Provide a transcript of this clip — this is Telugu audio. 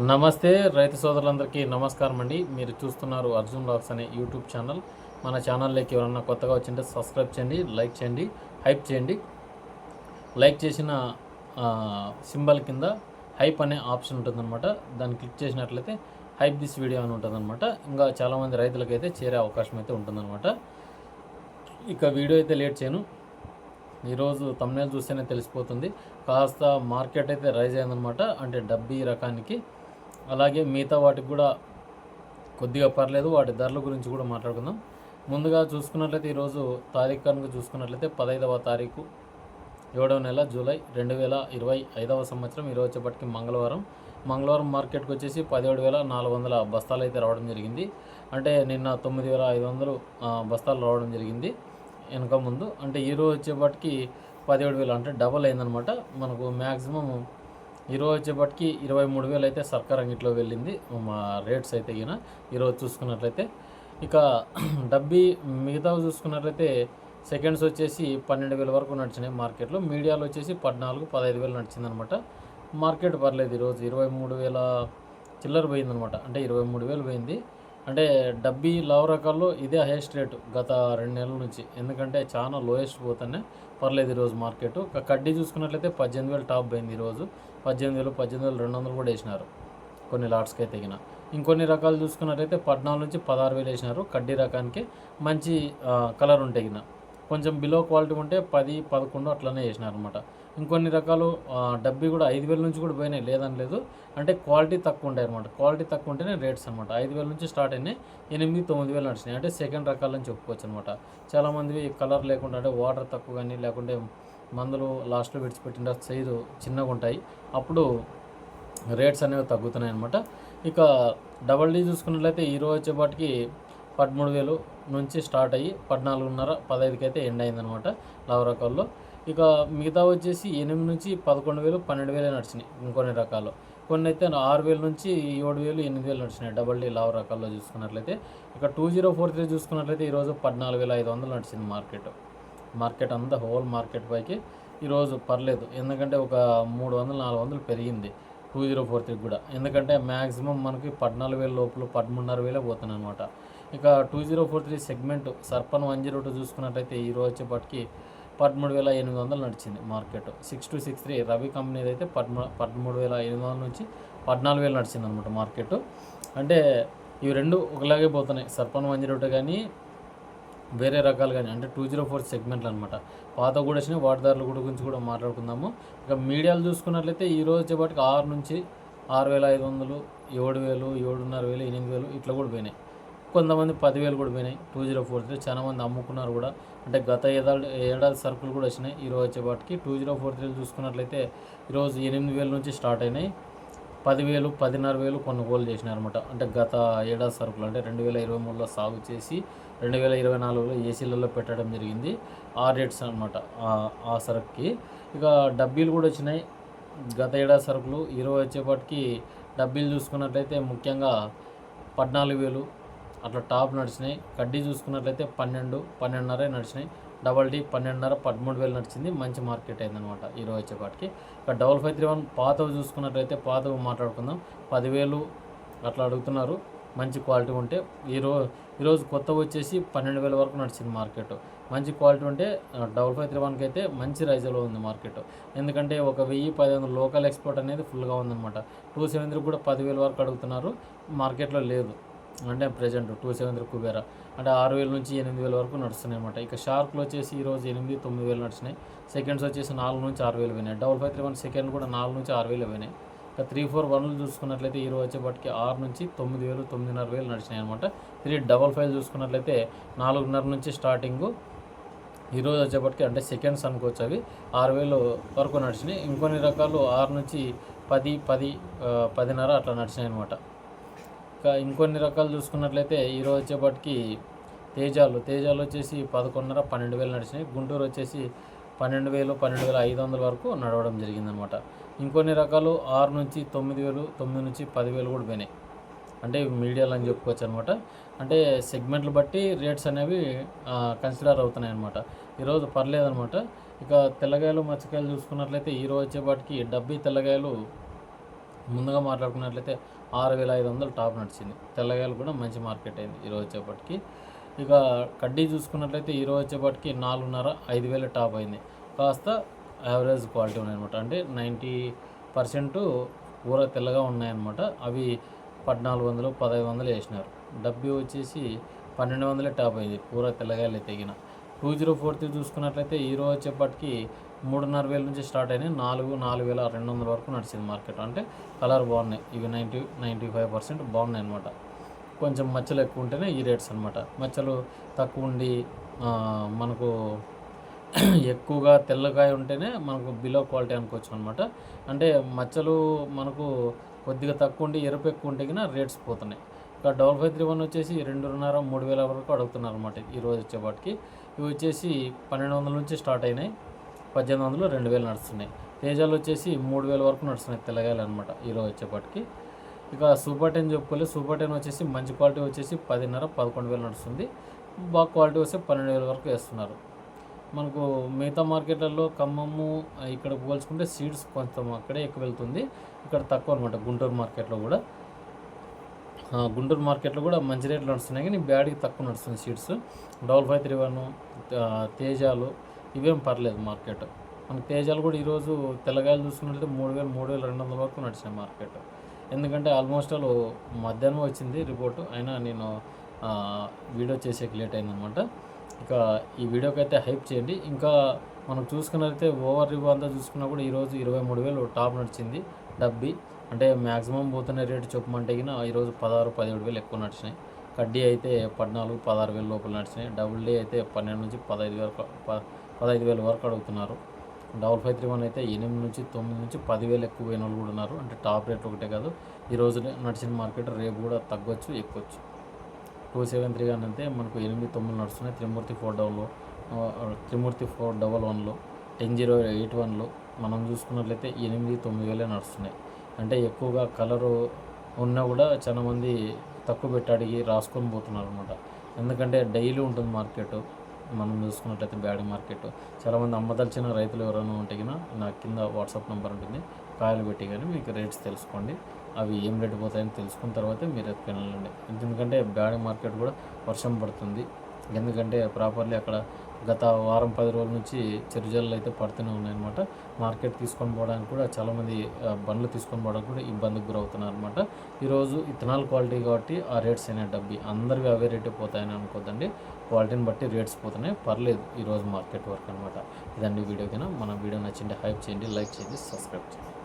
నమస్తే రైతు సోదరులందరికీ నమస్కారం అండి. మీరు చూస్తున్నారు అర్జున్ బ్లాగ్స్ అనే యూట్యూబ్ ఛానల్. మన ఛానల్లోకి ఎవరన్నా కొత్తగా వచ్చింటే సబ్స్క్రైబ్ చేయండి లైక్ చేయండి హైప్ చేయండి. లైక్ చేసిన సింబల్ కింద హైప్ అనే ఆప్షన్ ఉంటుందన్నమాట. దాన్ని క్లిక్ చేసినట్లయితే హైప్ దిస్ వీడియో అని ఉంటుందన్నమాట. ఇంకా చాలామంది రైతులకైతే చేరే అవకాశం అయితే ఉంటుందన్నమాట. ఇక వీడియో అయితే లేట్ చేయను. ఈరోజు తమ్నేల్ చూస్తేనే తెలిసిపోతుంది. కాస్త మార్కెట్ అయితే రైజ్ అయిందనమాట అంటే డబ్బీ రకానికి అలాగే మిగతా వాటికి కూడా కొద్దిగా పర్లేదు వాటి ధరల గురించి కూడా మాట్లాడుకుందాం. ముందుగా చూసుకున్నట్లయితే ఈరోజు తారీఖు కనుక చూసుకున్నట్లయితే పదహైదవ తారీఖు ఏడవ నెల జూలై రెండు వేల ఇరవై ఐదవ సంవత్సరం. ఈరోజు వచ్చేపటికి మంగళవారం. మంగళవారం మార్కెట్కి వచ్చేసి పదిహేడు వేల నాలుగు వందల బస్తాలు అయితే రావడం జరిగింది. అంటే నిన్న తొమ్మిది వేల ఐదు వందలు బస్తాలు రావడం జరిగింది వెనక ముందు. అంటే ఈరోజు వచ్చేపటికి పదిహేడు వేలు అంటే డబల్ అయిందనమాట. మనకు మ్యాక్సిమం ఈరోజు వచ్చేపటికి ఇరవై మూడు వేలు అయితే సర్కార్ అంగిట్లో వెళ్ళింది. మా రేట్స్ అయితే ఈయన ఈరోజు చూసుకున్నట్లయితే ఇక డబ్బీ మిగతావి చూసుకున్నట్లయితే సెకండ్స్ వచ్చేసి పన్నెండు వేల వరకు నడిచినాయి మార్కెట్లో. మీడియాలో వచ్చేసి పద్నాలుగు పదహైదు వేలు నడిచిందనమాట. మార్కెట్ పర్లేదు ఈరోజు ఇరవై మూడు వేల చిల్లర పోయిందనమాట. అంటే ఇరవై మూడు వేలు పోయింది. అంటే డబ్బీ లవ్ రకాల్లో ఇదే హైయెస్ట్ రేటు గత రెండు నెలల నుంచి. ఎందుకంటే చాలా లోయెస్ట్ పోతున్నాయి పర్లేదు ఈరోజు మార్కెట్. కడ్డీ చూసుకున్నట్లయితే పద్దెనిమిది వేలు టాప్ పోయింది ఈరోజు పద్దెనిమిది వేలు పద్దెనిమిది వేలు రెండు వందలు కూడా వేసినారు. కొన్ని లాట్స్కి అయితే తెగిన ఇంకొన్ని రకాలు చూసుకున్నట్లయితే పద్నాలుగు నుంచి పదహారు వేలు వేసినారు. కడ్డీ రకానికి మంచి కలర్ ఉంటే కొంచెం బిలో క్వాలిటీ ఉంటే పది పదకొండు అట్లనే వేసినారు అనమాట ఇంకొన్ని రకాలు డబ్బీ కూడా ఐదు వేల నుంచి కూడా పోయినాయి లేదని లేదు. అంటే క్వాలిటీ తక్కువ ఉంటాయి అనమాట క్వాలిటీ తక్కువ ఉంటేనే రేట్స్ అనమాట ఐదు వేల నుంచి స్టార్ట్ అయినాయి ఎనిమిది తొమ్మిది వేలు నడిచినాయి. అంటే సెకండ్ రకాలని చెప్పుకోవచ్చు అనమాట చాలామంది కలర్ లేకుండా అంటే వాటర్ తక్కువ కానీ లేకుంటే మందులు లాస్ట్లో విడిచిపెట్టిన సైజు చిన్నగా ఉంటాయి. అప్పుడు రేట్స్ అనేవి తగ్గుతున్నాయి అనమాట ఇక డబల్ డీ చూసుకున్నట్లయితే ఈరోజు వచ్చేపాటికి పదమూడు వేలు నుంచి స్టార్ట్ అయ్యి పద్నాలుగున్నర పదహైదుకి అయితే ఎండ్ అయిందనమాట లావు రకాల్లో ఇక మిగతా వచ్చేసి ఎనిమిది నుంచి పదకొండు వేలు పన్నెండు వేలే నడిచినాయి ఇంకొన్ని రకాలు. కొన్ని అయితే ఆరు వేల నుంచి ఏడు వేలు ఎనిమిది వేలు నడిచినాయి. డబల్ డీ లావ్ రకాల్లో చూసుకున్నట్లయితే. ఇక టూ జీరో ఫోర్ త్రీ చూసుకున్నట్లయితే ఈరోజు పద్నాలుగు వేల ఐదు వందలు నడిచింది మార్కెట్. మార్కెట్ అంతా హోల్ మార్కెట్ పైకి ఈరోజు పర్లేదు. ఎందుకంటే ఒక మూడు వందలు నాలుగు వందలు పెరిగింది టూ జీరో ఫోర్ త్రీ కూడా. ఎందుకంటే మ్యాక్సిమం మనకి పద్నాలుగు వేల లోపల పదమూడున్నర వేలే పోతున్నాయి అనమాట ఇక two zero four three segment సర్పన్ one zero two చూసుకున్నట్టయితే ఈ రోజు వచ్చేపటికి పదమూడు వేల ఎనిమిది వందలు నడిచింది market. Six two six three Ravi కంపెనీది అయితే పదమూ పదమూడు వేల ఎనిమిది వందల నుంచి పద్నాలుగు వేలు నడిచింది అనమాట మార్కెట్. అంటే ఇవి రెండు ఒకలాగే పోతున్నాయి. సర్పన్ వన్ జీరో కానీ వేరే రకాలు కానీ అంటే టూ జీరో ఫోర్ సెగ్మెంట్లు అనమాట పాత కూడా వచ్చినాయి వాటిదారుల కూడా గురించి కూడా మాట్లాడుకుందాము. ఇక మీడియాలు చూసుకున్నట్లయితే ఈ రోజు వచ్చేపాటికి ఆరు నుంచి ఆరు వేల ఐదు వందలు ఏడు వేలు ఏడున్నర వేలు ఎనిమిది వేలు ఇట్లా కూడా పోయినాయి. కొంతమంది పదివేలు కూడా పోయినాయి. టూ జీరో ఫోర్ త్రీ చాలా మంది అమ్ముకున్నారు కూడా. అంటే గత ఏడాది ఏడాది సరుకులు కూడా వచ్చినాయి. ఈరోజు వచ్చేపాటికి టూ జీరో ఫోర్ త్రీ చూసుకున్నట్లయితే ఈరోజు ఎనిమిది వేల నుంచి స్టార్ట్ అయినాయి. పదివేలు పదిన్నర వేలు కొనుగోలు చేసినారనమాట అంటే గత ఏడాది సరుకులు అంటే రెండు వేల ఇరవై మూడులో సాగు చేసి రెండు వేల ఇరవై నాలుగులో ఏసీలలో పెట్టడం జరిగింది. ఆ రేట్స్ అనమాట ఆ సరుకుకి. ఇక డబ్బీలు కూడా వచ్చినాయి. గత ఏడాది సరుకులు ఈరోజు వచ్చేపాటికి డబ్బీలు చూసుకున్నట్లయితే ముఖ్యంగా పద్నాలుగు వేలు అట్లా టాప్ నడిచినాయి. కడ్డీ చూసుకున్నట్లయితే పన్నెండు పన్నెండున్నర నడిచినాయి. డబల్ డీ పన్నెండున్నర పదమూడు వేలు నడిచింది. మంచి మార్కెట్ అయిందనమాట ఈరోజు వచ్చేపాటికి. ఇక డబల్ ఫైవ్ త్రీ వన్ పాతవి చూసుకున్నట్లయితే పాతవి మాట్లాడుకుందాం. పదివేలు అట్లా అడుగుతున్నారు. మంచి క్వాలిటీ ఉంటే ఈరోజు ఈరోజు కొత్తవి వచ్చేసి పన్నెండు వేల వరకు నడిచింది మార్కెట్. మంచి క్వాలిటీ ఉంటే డబల్ ఫైవ్ త్రీ వన్కి అయితే మంచి రైజ్లో ఉంది మార్కెట్. ఎందుకంటే ఒక వెయ్యి పది వందలు లోకల్ ఎక్స్పోర్ట్ అనేది ఫుల్గా ఉందన్నమాట. టూ సెవెన్ త్రీ కూడా పదివేల వరకు అడుగుతున్నారు. మార్కెట్లో లేదు. అంటే present two seven three Kubera. అంటే ఆరు వేల నుంచి ఎనిమిది వేల వరకు నడుస్తున్నాయి అనమాట ఇక షార్క్లు వచ్చేసి ఈరోజు ఎనిమిది తొమ్మిది వేలు నడిచినాయి. సెకండ్స్ వచ్చేసి నాలుగు నుంచి ఆరు వేలు పోయినాయి. Double five three one second కూడా నాలుగు నుంచి ఆరు వేలు పోయినాయి. ఇక త్రీ ఫోర్ వన్లు చూసుకున్నట్లయితే ఈరోజు వచ్చేపాటికి ఆరు నుంచి తొమ్మిది వేలు తొమ్మిదిన్నర వేలు నడిచినాయి అనమాట త్రీ డబల్ ఫైవ్ చూసుకున్నట్లయితే నాలుగున్నర నుంచి స్టార్టింగ్ ఈరోజు వచ్చేపటికి అంటే సెకండ్స్ అనుకోవచ్చు అవి. ఆరు వేలు వరకు నడిచినాయి. ఇంకొన్ని రకాలు ఆరు నుంచి పది పది పదిన్నర అట్లా నడిచినాయి అనమాట ఇంకా ఇంకొన్ని రకాలు చూసుకున్నట్లయితే ఈరోజు వచ్చేపటికి తేజాలు. తేజాలు వచ్చేసి పదకొండున్నర పన్నెండు వేలు నడిచినాయి. గుంటూరు వచ్చేసి పన్నెండు వేలు పన్నెండు వేల ఐదు వందల వరకు నడవడం జరిగిందనమాట. ఇంకొన్ని రకాలు ఆరు నుంచి తొమ్మిది వేలు తొమ్మిది నుంచి పదివేలు కూడా పోయినాయి. అంటే మీడియాలో మీడియాలు అని చెప్పుకోవచ్చు అనమాట అంటే సెగ్మెంట్లు బట్టి రేట్స్ అనేవి కన్సిడర్ అవుతున్నాయి అనమాట ఈరోజు పర్లేదనమాట. ఇక తెల్లగాయలు మచ్చకాయలు చూసుకున్నట్లయితే ఈరోజు వచ్చేపాటికి డబ్బీ తెల్లగాయలు ముందుగా మాట్లాడుకున్నట్లయితే ఆరు వేల ఐదు వందలు టాప్ నడిచింది. తెల్లగాయలు కూడా మంచి మార్కెట్ అయింది ఈరోజు వచ్చేపటికి ఇక కడ్డీ చూసుకున్నట్లయితే ఈరోజు వచ్చేపటికి నాలుగున్నర ఐదు వేల టాప్ అయింది. కాస్త యావరేజ్ క్వాలిటీ ఉన్నాయన్నమాట. అంటే నైంటీ పర్సెంట్ ఊర తెల్లగా ఉన్నాయన్నమాట. అవి పద్నాలుగు వందలు పదహైదు వందలు వేసినారు. డబ్బి వచ్చేసి పన్నెండు వందలే టాప్ అయింది. పూర తెల్లగాయలు తెగిన. టూ జీరో ఫోర్ త్రీ చూసుకున్నట్లయితే ఈరోజు వచ్చేపటికి మూడున్నర వేల నుంచి స్టార్ట్ అయినాయి. నాలుగు నాలుగు వేల రెండు వందల వరకు నడిచింది మార్కెట్. అంటే కలర్ బాగున్నాయి. ఇవి నైంటీ నైంటీ ఫైవ్ పర్సెంట్ బాగున్నాయి అనమాట కొంచెం మచ్చలు ఎక్కువ ఉంటేనే ఈ రేట్స్ అనమాట మచ్చలు తక్కువ ఉండి మనకు ఎక్కువగా తెల్లకాయ ఉంటేనే మనకు బిలో క్వాలిటీ అనుకోవచ్చు అనమాట అంటే మచ్చలు మనకు కొద్దిగా తక్కువ ఉండి ఎరుపు ఎక్కువ ఉంటే కన్నా రేట్స్ పోతున్నాయి. ఇక డబల్ ఫైవ్ త్రీ వన్ వచ్చేసి రెండున్నర మూడు వేల వరకు అడుగుతున్నారు అనమాట ఈరోజు వచ్చేపాటికి ఇవి వచ్చేసి పన్నెండు వందల నుంచి స్టార్ట్ అయినాయి. పద్దెనిమిది వందలు రెండు వేలు నడుస్తున్నాయి. తేజాలు వచ్చేసి మూడు వేల వరకు నడుస్తున్నాయి తెల్లగాయలు అనమాట ఈరోజు వచ్చేపాటికి. ఇక సూపర్ టెన్ చెప్పుకోలేదు సూపర్ టెన్ వచ్చేసి మంచి క్వాలిటీ వచ్చేసి పదిన్నర పదకొండు వేలు నడుస్తుంది. బాగా క్వాలిటీ వస్తే పన్నెండు వేల వరకు వేస్తున్నారు. మనకు మిగతా మార్కెట్లలో ఖమ్మము ఇక్కడ పోల్చుకుంటే సీడ్స్ కొంచెం అక్కడే ఎక్కువ వెళ్తుంది. ఇక్కడ తక్కువ అనమాట గుంటూరు మార్కెట్లో కూడా. గుంటూరు మార్కెట్లో కూడా మంచి రేట్లు నడుస్తున్నాయి. కానీ బ్యాడ్కి తక్కువ నడుస్తుంది seeds. Double five three one తేజాలు ఇవేం పర్లేదు మార్కెట్. మన తేజాలు కూడా ఈరోజు తెల్లగాయలు చూసుకున్నట్లయితే మూడు వేలు మూడు వేల రెండు వందల వరకు నడిచినాయి మార్కెట్. ఎందుకంటే ఆల్మోస్ట్ ఆల్ మధ్యాహ్నం వచ్చింది రిపోర్టు అయినా నేను వీడియో చేసేకి లేట్ అయిందనమాట. ఇక ఈ వీడియోకి అయితే హైప్ చేయండి. ఇంకా మనం చూసుకున్నట్లయితే ఓవర్ రివ్యూ అంతా చూసుకున్నా కూడా ఈరోజు ఇరవై మూడు వేలు టాప్ నడిచింది డబ్బీ. అంటే మ్యాక్సిమం పోతున్న రేటు చెప్పమంటే గిన ఈరోజు పదహారు పదిహేడు వేలు ఎక్కువ నడిచినాయి. కడ్డీ అయితే పద్నాలుగు పదహారు వేలు లోపల నడిచినాయి. డబుల్ డే అయితే పన్నెండు నుంచి పదహైదు వేలు ప- పదహైదు వేల వరకు అడుగుతున్నారు. డబల్ ఫైవ్ త్రీ వన్ అయితే ఎనిమిది నుంచి తొమ్మిది నుంచి పదివేలు ఎక్కువ పోయిన వాళ్ళు కూడా ఉన్నారు. అంటే టాప్ రేట్ ఒకటే కాదు ఈ రోజు నడిచిన మార్కెట్ రేపు కూడా తగ్గొచ్చు ఎక్కువచ్చు టూ సెవెన్ త్రీ కానీ అంతే మనకు ఎనిమిది తొమ్మిది నడుస్తున్నాయి. త్రిమూర్తి ఫోర్ డబల్లో త్రిమూర్తి ఫోర్ డబల్ వన్లో టెన్ జీరో ఎయిట్ వన్లో మనం చూసుకున్నట్లయితే ఎనిమిది తొమ్మిది వేలే నడుస్తున్నాయి. అంటే ఎక్కువగా కలరు ఉన్నా కూడా చాలామంది తక్కువ పెట్టి అడిగి రాసుకొని పోతున్నారు అనమాట ఎందుకంటే డైలీ ఉంటుంది మార్కెట్. మనం చూసుకున్నట్లయితే బ్యాడ్ మార్కెట్. చాలామంది అమ్మదలిచిన రైతులు ఎవరైనా ఉంటే కన్నా నా కింద వాట్సాప్ నెంబర్ ఉంటుంది. కాయలు పెట్టి కానీ మీకు రేట్స్ తెలుసుకోండి. అవి ఏం రేటు పోతాయని తెలుసుకున్న తర్వాతే మీరు ఎత్తుకెళ్ళండి. ఎందుకంటే బ్యాడ్ మార్కెట్ కూడా వర్షం పడుతుంది. ఎందుకంటే ప్రాపర్లీ అక్కడ గత వారం పది రోజుల నుంచి చిరుజల్లు అయితే పడుతూనే ఉన్నాయన్నమాట. మార్కెట్ తీసుకొని పోవడానికి కూడా చాలామంది బండ్లు తీసుకొని పోవడానికి కూడా ఇబ్బందికి గురవుతున్నారు అనమాట ఈరోజు ఇథనాల్ క్వాలిటీ కాబట్టి ఆ రేట్స్ అయినా డబ్బి. అందరివి అవే రేటే పోతాయని అనుకోద్దండి. క్వాలిటీని బట్టి రేట్స్ పోతున్నాయి. పర్లేదు ఈరోజు మార్కెట్ వర్క్ అనమాట ఇదండి వీడియో కింద మన వీడియో నచ్చింటే హైప్ చేయండి లైక్ చేయండి సబ్స్క్రైబ్ చేయండి.